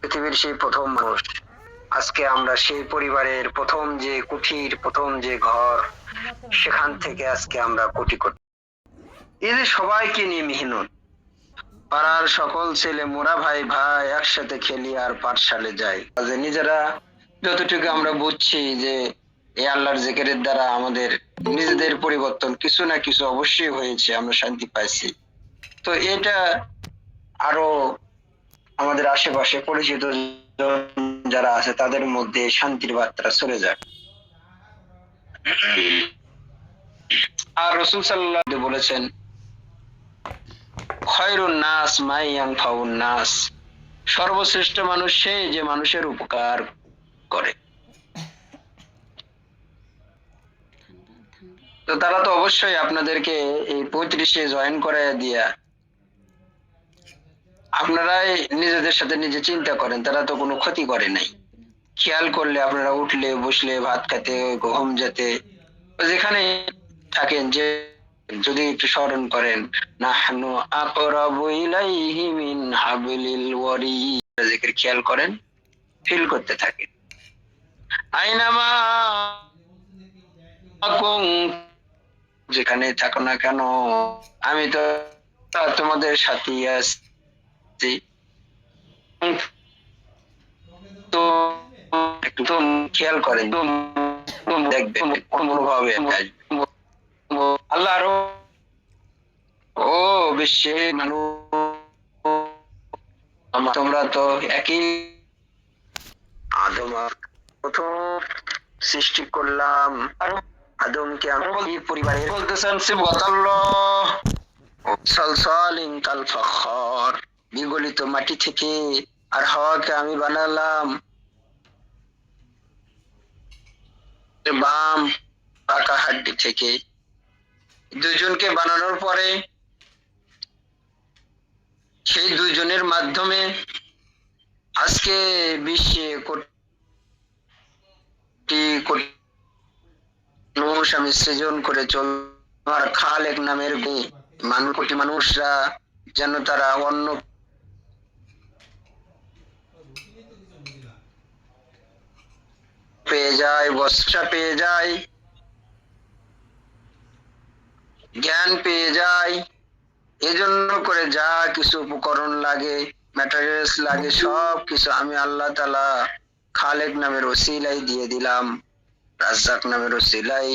পৃথিবীর সেই প্রথম মানুষ। আজকে আমরা সেই পরিবারের প্রথম যে কুঠির, প্রথম যে ঘর, সেখান থেকে আজকে আমরা কোটি কোটি যে সবাইকে নিয়ে মেহনত পাড়ার সকল ছেলে মোরা, ভাই ভাই একসাথে খেলি আর পাঠশালে যাই। নিজেরা যতটুকু আমরা বুঝছি যে এই আল্লাহর জেকেরের দ্বারা আমাদের নিজেদের পরিবর্তন কিছু না কিছু অবশ্যই হয়েছে, আমরা শান্তি পাইছি। তো এটা আরও আমাদের আশেপাশে পরিচিত যারা আছে, তাদের মধ্যে শান্তির বার্তা চলে যায়। আর রসুল সাল্লাহ বলেছেন, খয়রুন নাস মাইয়াং ফাউন নাস। সর্বশ্রেষ্ঠ মানুষ সে যে মানুষের উপকার করে। তো তারা তো অবশ্যই আপনাদেরকে এই পঁয়ত্রিশে জয়েন করে দিয়া আপনারাই নিজেদের সাথে নিজে চিন্তা করেন, তারা তো কোনো ক্ষতি করে নাই। খেয়াল করলে আপনারা উঠলে, বসলে, ভাত খেতে, ঘুম যেতে। যেখানে থাকেন, যে যদি একটু স্মরণ করেন, নাহনু আকরাবু ইলাইহি মিন হাবলিল ওয়ারি জিকির খেয়াল করেন, ফিল করতে থাকেন। আইনামা যেখানে থাকো না কেন, আমি তো তোমাদের সাথেই আছি। একটু তো খেয়াল কোন ভাবে আল্লাহ আরও ও, বিশ্বে মানুষ, তোমরা তো একই আদম প্রথম সৃষ্টি করলাম। আদমকে বলি, পরিবারের বলতেছেন সিবগাতাল্লাহ সালসালিন কাল ফখর। বিগলিত মাটি থেকে আর হাওয়াকে আমি বানালাম। বাম পাকা হাড্ডি থেকে। দুজনকে বানানোর পরে সেই দুইজনের মাধ্যমে আজকে বিশ্বে কোটি কোটি মানুষ আমি সৃজন করে চল আমার খালেক নামের মেয়ে মানুষ কোটি মানুষরা যেন তারা অন্য পেয়ে যায় বস্ত্রা পেয়ে যায়। জ্ঞান পেয়ে যায়। এজন্য করে যা কিছু উপকরণ লাগে ম্যাটেরিয়ালস লাগে, সব কিছু আমি আল্লাহ তালা খালেক নামের ওসিলাই দিয়ে দিলাম, রাজ্জাক নামের ওসিলাই।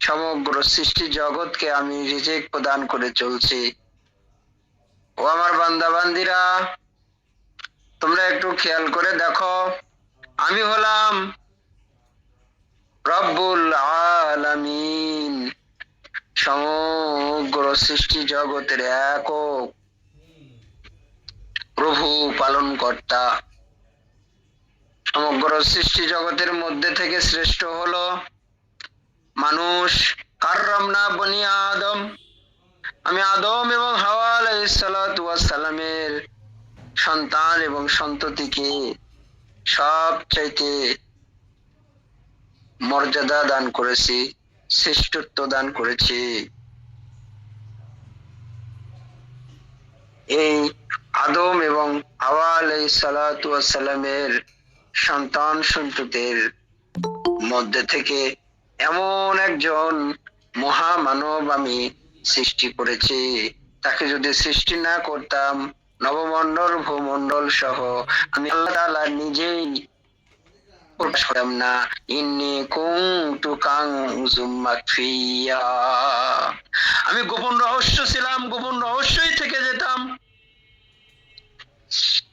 সমগ্র সৃষ্টি জগৎকে আমি রিজেক প্রদান করে চলছি। ও আমার বান্দা বান্দিরা তোমরা একটু খেয়াল করে দেখো। আমি হলাম রব্বুল আলামিন। সমগ্র সৃষ্টি জগতের একক প্রভু পালন কর্তা সমগ্র সৃষ্টি জগতের মধ্যে থেকে শ্রেষ্ঠ হলো মানুষ। কার্রামনা বনি আদম। আমি আদম এবং হাওয়া সালামের সন্তান এবং সন্ততিকে সব চাইতে মর্যাদা দান করেছি, শ্রেষ্ঠত্ব দান করেছি। এই আদম এবং হাওয়া সন্তান সন্ততির মধ্যে থেকে এমন একজন মহামানব আমি সৃষ্টি করেছি। তাকে যদি সৃষ্টি না করতাম, নবমণ্ডল ভূমন্ডল সহ আমি আল্লাহ নিজেই প্রকাশ করতাম না আমি গোপন রহস্য ছিলাম, গোপন রহস্যই থেকে যেতাম।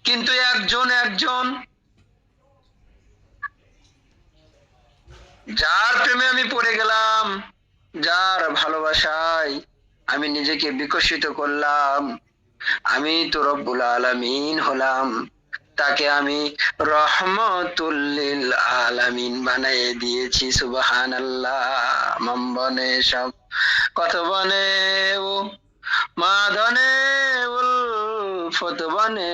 কিন্তু একজন একজন, যার প্রেমে আমি পড়ে গেলাম, যার ভালোবাসায় আমি নিজেকে বিকশিত করলাম, আমি তো রব্বুল আলামিন হলাম। তাকে আমি রহমতুল্লিল আলামিন বানিয়ে দিয়েছি সুবাহান আল্লাহ মাম বনে সব কত বনে ও মা ধনে উল, ফত বনে।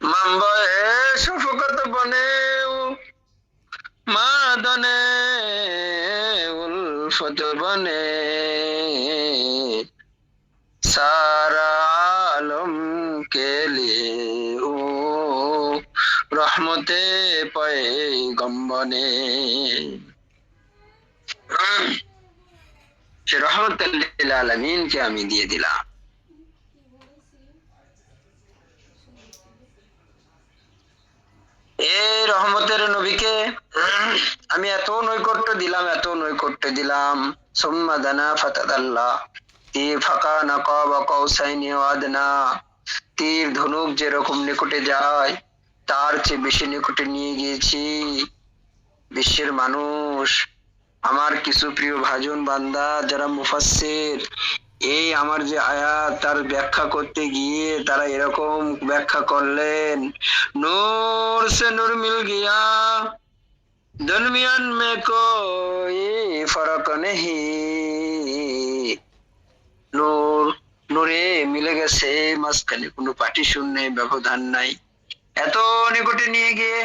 মাম বয়ে সফকত বনে ও মাদনে উল, ফত বনে। সা রহমতে পয়গম্বনে সে রহমত আলমিনকে আমি দিয়ে দিলাম। এই রহমতের নবীকে আমি এত নৈকট্য দিলাম, এত নৈকট্য দিলাম। সুম্মা দানা ফাতাদাল্লাহ তীর ফাঁকা নাকা বা কৌসাইনি না তীর ধনুক যেরকম নিকটে যায় তার চেয়ে বেশি নিকটে নিয়ে গিয়েছি। বিশ্বের মানুষ, আমার কিছু প্রিয় ভাজন বান্দা যারা মুফাসসির, এই আমার যে আয়াত, তার ব্যাখ্যা করতে গিয়ে তারা এরকম ব্যাখ্যা করলেন, নূর সে নূর মিল গিয়া, দুনিয়ান মে কোই ফরক নেহি। নূর, নূরে মিলে গেছে, মাঝখানে কোনো পার্টিশন নেই ব্যবধান নাই। এত নিকটে নিয়ে গিয়ে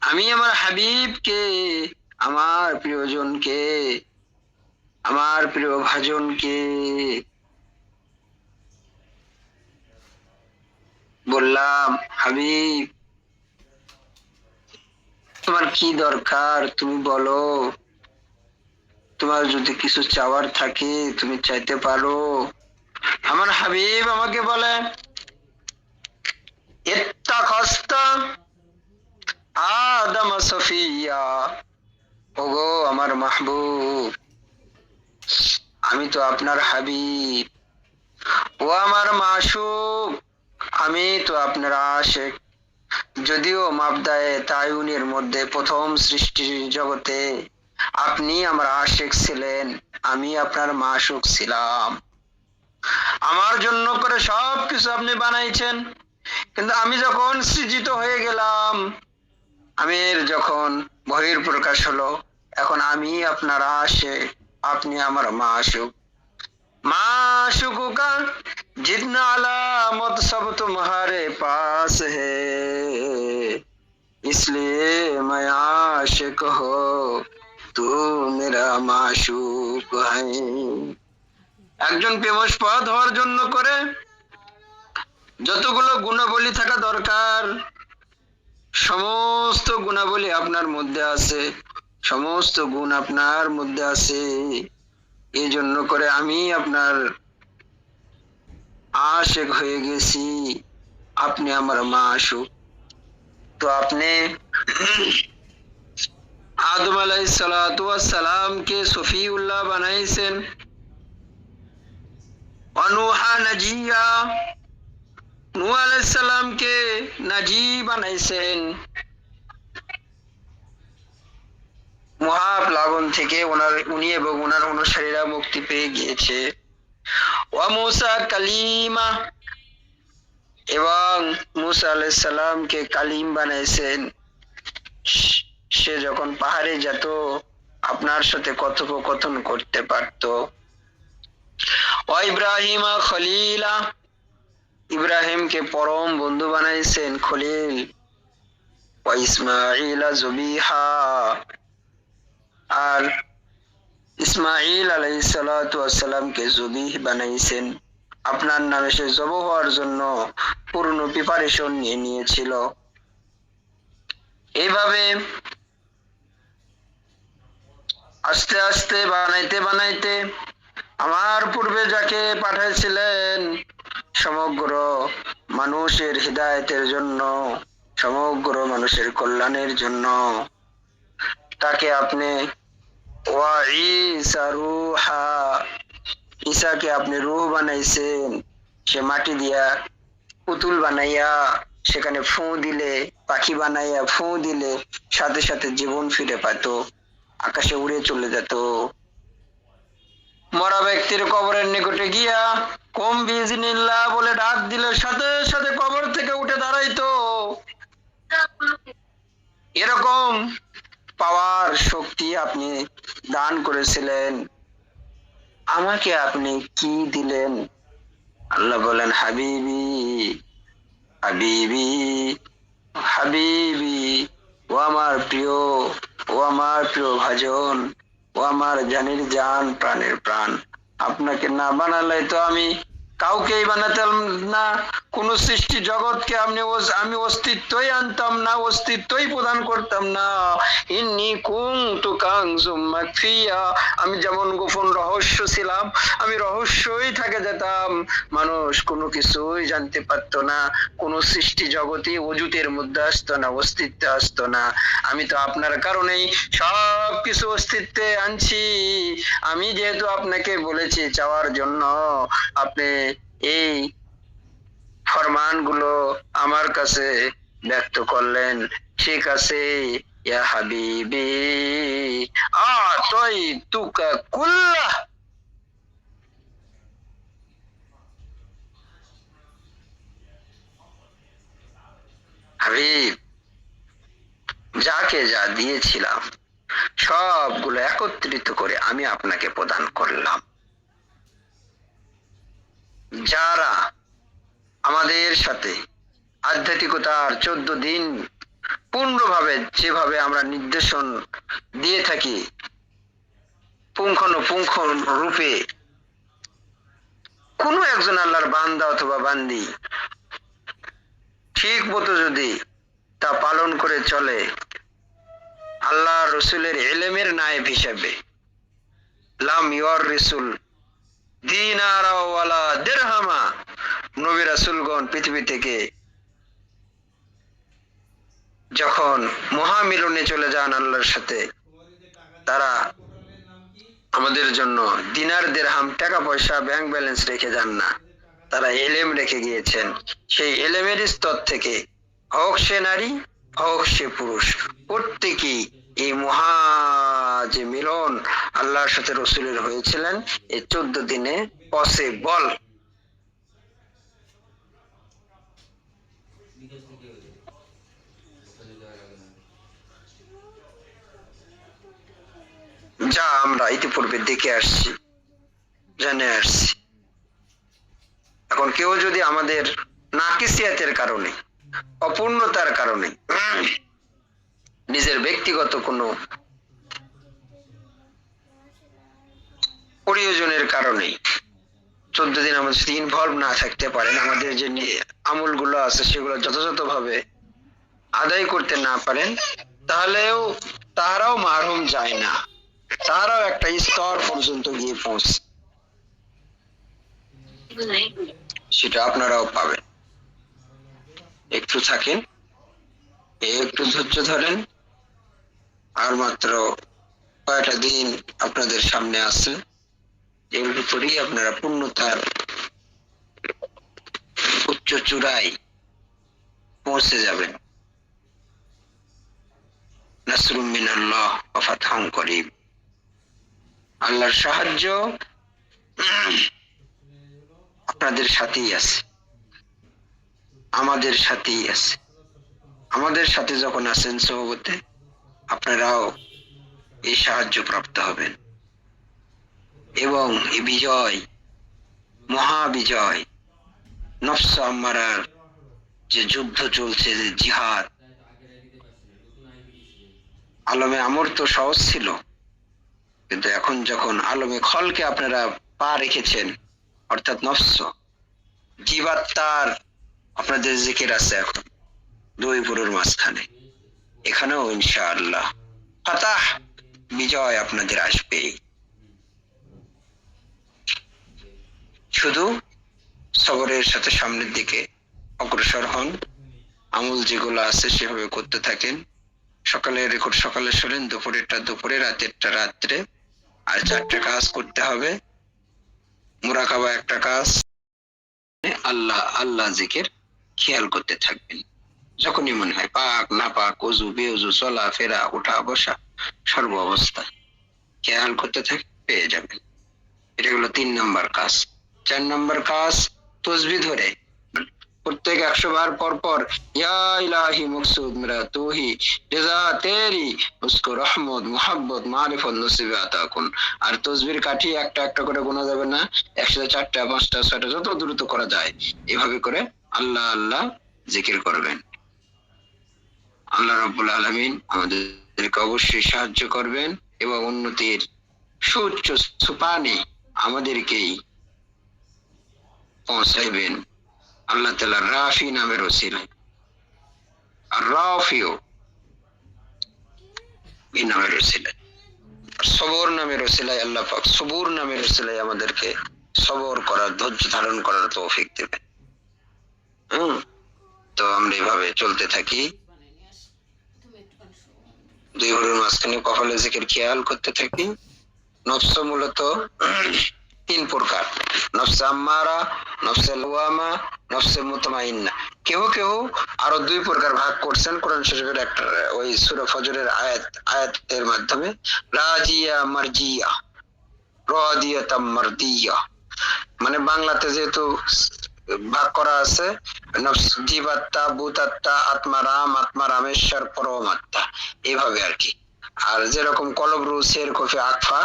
আমি আমার হাবিবকে, আমার প্রিয়জনকে, আমার প্রিয় ভাজনকে বললাম, হাবিব, তোমার কি দরকার তুমি বলো। তোমার যদি কিছু চাওয়ার থাকে তুমি চাইতে পারো। আমার হাবিব আমাকে বলে ইত্তাখাস্তা আদম সফিয়া ওগো আমার মাহবুব। আমি তো আপনার হাবিব। ও আমার মাসুক আমি তো আপনার আশেক। যদিও মাবদায়ে তায়ুনের মধ্যে প্রথম সৃষ্টি জগতে আপনি আমার আশেক ছিলেন, আমি আপনার মাসুক ছিলাম। আমার জন্য করে সব কিছু আপনি বানাইছেন। কিন্তু আমি যখন সৃজিত হয়ে গেলাম আমির যখন বহির প্রকাশ হলো এখন আমি আপনার আশে আপনি আমার মাসুক माशुक का जितना अलामत सब तुम्हारे पास है इसलिए मैं आशिक हो तू मेरा माशुक है একজন প্রেমস্পদ হওয়ার জন্য করে যতগুলো গুণাবলী থাকা দরকার, সমস্ত গুণাবলী আপনার মধ্যে আছে। সমস্ত গুণ আপনার মধ্যে আছে। এই জন্য করে আমি আপনার আশেক হয়ে গেছি। আপনি আমার মা আসুক তো আপনি আদম আলাই সালামকে সফিউল্লাহ বানাইছেন। অনুহা নাজিয়া নূহ আলাইহিস সালামকে নাজি বানাইছেন। মহাপ্লাবন থেকে ওনার, উনি এবং ওনার অনুসারীরা মুক্তি পেয়ে গিয়েছে। ওয়া কালিমা এবং মুসা আলাইহিস সালামকে কালিম বানাইছেন। সে যখন পাহাড়ে যেত, আপনার সাথে কথোপকথন করতে পারত। ও ইব্রাহিমা খলিলা ইব্রাহিমকে পরম বন্ধু বানাইছেন খলিল আর ইসমাইল আলাই সালাতামকে জবিহ বানাইছেন। আপনার নামে সে জব হওয়ার জন্য পূর্ণ প্রিপারেশন নিয়ে নিয়েছিল। এইভাবে আস্তে আস্তে বানাইতে বানাইতে আমার পূর্বে যাকে পাঠাইছিলেন সমগ্র মানুষের হৃদায়তের জন্য, সমগ্র মানুষের কল্যাণের জন্য। তাকে আপনি ঈসাকে আপনি রুহ বানাইছেন, সে মাটি দিয়া পুতুল বানাইয়া, সেখানে ফু দিলে, পাখি বানাইয়া ফু দিলে, সাথে সাথে জীবন ফিরে পেত আকাশে উড়ে চলে যেত। মরা ব্যক্তির কবরের নিকটে গিয়া কম বিজনিল্লাহ বলে ডাক দিলে সাথে সাথে কবর থেকে উঠে দাঁড়াইতো। এরকম পাওয়ার শক্তি আপনি দান করেছিলেন। আমাকে আপনি কি দিলেন? আল্লাহ বলেন, হাবিবি হাবিবি হাবিবি, ও আমার প্রিয়, ও আমার প্রিয় ভাজন, ও আমার জানির জান, প্রাণের প্রাণ। আপনাকে না বানালে তো আমি কাউকেই বানাতাম না, কোন সৃষ্টি জগৎকে আমি আমি অস্তিত্বই আনতাম না, অস্তিত্বই প্রদান করতাম না। ইন্নি কুনতু কানজুম মাখফিয়া আমি যেমন গোপন রহস্য ছিলাম, আমি রহস্যই থাকে যেতাম। মানুষ কোনো কিছুই জানতে পারতো না, কোন সৃষ্টি জগতে অজুতের মধ্যে আসতো না, অস্তিত্বে আসতো না। আমি তো আপনার কারণেই সব কিছু অস্তিত্বে আনছি। আমি যেহেতু আপনাকে বলেছি চাওয়ার জন্য, আপনি এই ফরমানগুলো আমার কাছে ব্যক্ত করলেন। ঠিক আছে, ইয়া হাবিবি। তুকা কুল্লা। হাবিব, যাকে যা দিয়েছিলাম, সবগুলো একত্রিত করে আমি আপনাকে প্রদান করলাম। যারা আমাদের সাথে আধ্যাত্মিকতার চোদ্দ দিন পূর্ণভাবে যেভাবে আমরা নির্দেশন দিয়ে থাকি, পুঙ্খানুপুঙ্খ রূপে কোনো একজন আল্লাহর বান্দা অথবা বান্দি ঠিক মতো যদি তা পালন করে চলে, আল্লাহ রসুলের এলেমের নায়েব হিসেবে, লাম ইয়র রসুল দেরহামা। নবী রাসুলগণ পৃথিবী থেকে যখন মহামিলনে চলে যান আল্লাহর সাথে, তারা আমাদের জন্য দিনার দেরহাম টাকা পয়সা ব্যাংক ব্যালেন্স রেখে যান না। তারা এলেম রেখে গিয়েছেন। সেই এলেমের স্তর থেকে হোক সে নারী, হোক সে পুরুষ, প্রত্যেকেই এই মহা যে মিলন আল্লাহর সাথে রসুলের হয়েছিলেন, এই চোদ্দ দিনে পসিবল যা আমরা ইতিপূর্বে দেখে আসছি, জেনে আসছি। এখন কেউ যদি আমাদের নাকিসিয়াতের কারণে, অপূর্ণতার কারণে নিজের ব্যক্তিগত কোনো প্রয়োজনের কারণে চোদ্দ দিন আমাদের সাথে ইনভলভ না থাকতে পারেন। আমাদের যে আমলগুলো আছে, সেগুলো যথাযথভাবে আদায় করতে না পারেন, তাহলেও তারাও মারহুম যায় না। তারাও একটা স্তর পর্যন্ত গিয়ে পৌঁছ সেটা আপনারাও পাবেন। একটু থাকেন, একটু ধৈর্য ধরেন আর মাত্র কয়টা দিন আপনাদের সামনে আছে। এর ভিতরেই আপনারা পূর্ণতার উচ্চ চূড়ায় পৌঁছে যাবেন। আল্লাহর সাহায্য আপনাদের সাথেই আছে। আমাদের সাথেই আছে। আমাদের সাথে যখন আছেন সহবতে আপনারাও এই সাহায্য প্রাপ্ত হবেন। এবং এই বিজয় মহা বিজয় নফস আম্মারার যে যুদ্ধ চলছে, যে জিহাদ, আলমে আমর তো সহজ ছিল। কিন্তু এখন যখন আলমে খলকে আপনারা পা রেখেছেন, অর্থাৎ নফস জীবাত্মার আপনাদের জিকির আছে এখন, দুই পুরুর মাঝখানে। এখানেও ইনশাআল্লাহ। ফাতাহ, বিজয় আপনাদের আসবেই। শুধু সবরের সাথে সামনের দিকে অগ্রসর হন। আমল যেগুলো আছে সেভাবে করতে থাকেন। সকালে রেকর্ড সকালে শোনেন, দুপুরেরটা দুপুরে, রাতেরটা রাত্রে। আর চারটে কাজ করতে হবে। মুরাকাবা একটা কাজ। আল্লাহ আল্লাহ জিকের খেয়াল করতে থাকবেন। যখনই মনে হয় পাক, না পাক, অজু বেউজু চলা ফেরা ওঠা বসা সর্ব অবস্থা খেয়াল করতে থাক পেয়ে যাবেন। এটা হলো তিন নম্বর কাজ। চার নম্বর কাজ, তসবি ধরে। প্রত্যেক একশো বার পর পর, ইয়া ইলাহি মকসুদ মেরা তুহি তেরি, উসকো রহমত, মোহাব্বত, মারিফত নসিবে আতা কুন আর তসবির কাঠি একটা একটা করে গোনা যাবে না। একসাথে চারটা, পাঁচটা, ছয়টা, যত দ্রুত করা যায়। এভাবে করে আল্লাহ আল্লাহ জিকির করবেন। আল্লাহ রাব্বুল আলামিন আমাদেরকে অবশ্যই সাহায্য করবেন এবং উন্নতির সুউচ্চ সুপানে আমাদেরকেই পৌঁছাইবেন। আল্লাহ তালা রাফি নামের ওসিলায়। রাফিও এই নামের ওসিলায়। সবর নামের ওসিলায় আল্লাহ পাক সবুর নামের ওসিলায় আমাদেরকে সবর করার, ধৈর্য ধারণ করার তৌফিক দেবে হম? তো আমরা এইভাবে চলতে থাকি। দুই হরুর মাঝখানে কপালে জিকির খেয়াল করতে থাকি। নফস মূলত তিন প্রকার। নফসে আম্মারা, নফসে লওয়ামা নফসে মুতমাইন্না। কেউ কেউ আরও দুই প্রকার ভাগ করছেন কোরআন শরীফের একটা, ওই সূরা ফজরের আয়াত, আয়াতের মাধ্যমে। রাজিয়া মারজিয়া রাদিয়াতাম মারদিয়া মানে বাংলাতে যেহেতু ভাগ করা আছে। জীবাত্মা, ভূতাত্মা, আত্মা, রাম, আত্মা, রামেশ্বর, পরমাত্মা। এইভাবে আর কি। আর যেরকম কলবরু শের কফি আকফা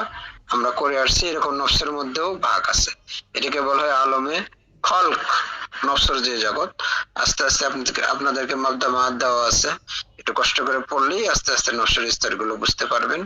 আমরা করে আসছি, এরকম নফসের মধ্যেও ভাগ আছে। এটাকে বলা হয় আলমে খলক, নফসের যে জগৎ। আস্তে আস্তে আপনাদেরকে মাবদা মাহাত দেওয়া আছে। একটু কষ্ট করে পড়লেই আস্তে আস্তে নফসের স্তরগুলো বুঝতে পারবেন।